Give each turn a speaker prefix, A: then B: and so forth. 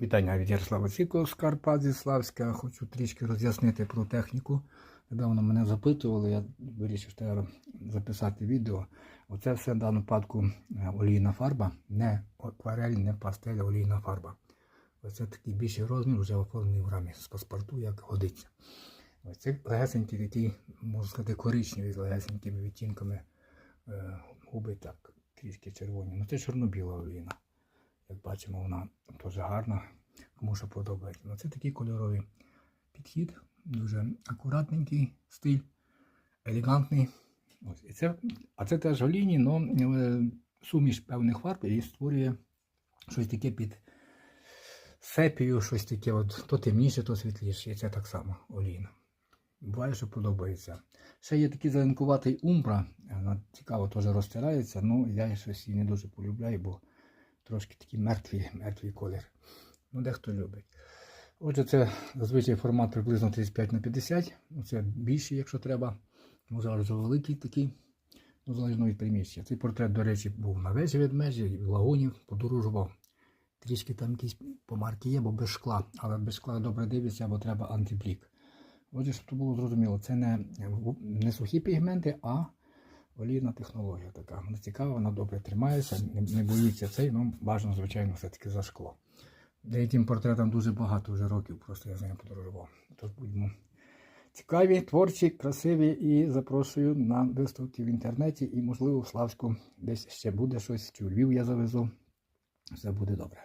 A: Вітання від Ярослава Сікова з Карпат зі Славська. Хочу трішки роз'яснити про техніку. Недавно мене запитували, я вирішив треба записати відео. Оце все в даному випадку е, олійна фарба, не акварель, не пастель, а олійна фарба. Оце такий більший розмір, вже оформлений в рамі з паспорту, як годиться. Ось це легесенький такий, можна сказати, коричневий з легесенькими відтінками е, губи так, трішки червоні. Ну це чорно-біла олійна. Як бачимо, вона теж гарна, кому що подобається. Ну, це такий кольоровий підхід, дуже акуратненький стиль, елегантний. Ось. І це, а це теж олійні, але суміш певних фарб і створює щось таке під сепію, щось таке, от, то темніше, то світліше. І це так само олійна. Буває, що подобається. Ще є такий зеленкуватий умбра, вона цікаво теж розтирається, але я щось її не дуже полюбляю, бо трошки такий мертвий, мертвий колір. Ну, дехто любить. Отже, це зазвичай формат приблизно 35 на 50. Ну, Це більший, якщо треба. Може, вже великий такий, ну, залежно від приміщення. Цей портрет, до речі, був на вежі від межі, в лагуні, подорожував. Трішки там якісь помарки є, бо без шкла, але без шкла добре дивиться, бо треба антиблік. Отже, щоб то було зрозуміло, це не, не сухі пігменти, а олійна технологія така. Вона цікава, вона добре тримається, не, не боїться цей, ну бажано, звичайно, все-таки за шкло. Деяким портретам дуже багато вже років, просто я з ними подорожував. Тож будемо цікаві, творчі, красиві і запрошую на виставки в інтернеті і, можливо, в Славську десь ще буде щось, чи у Львів я завезу. Все буде добре.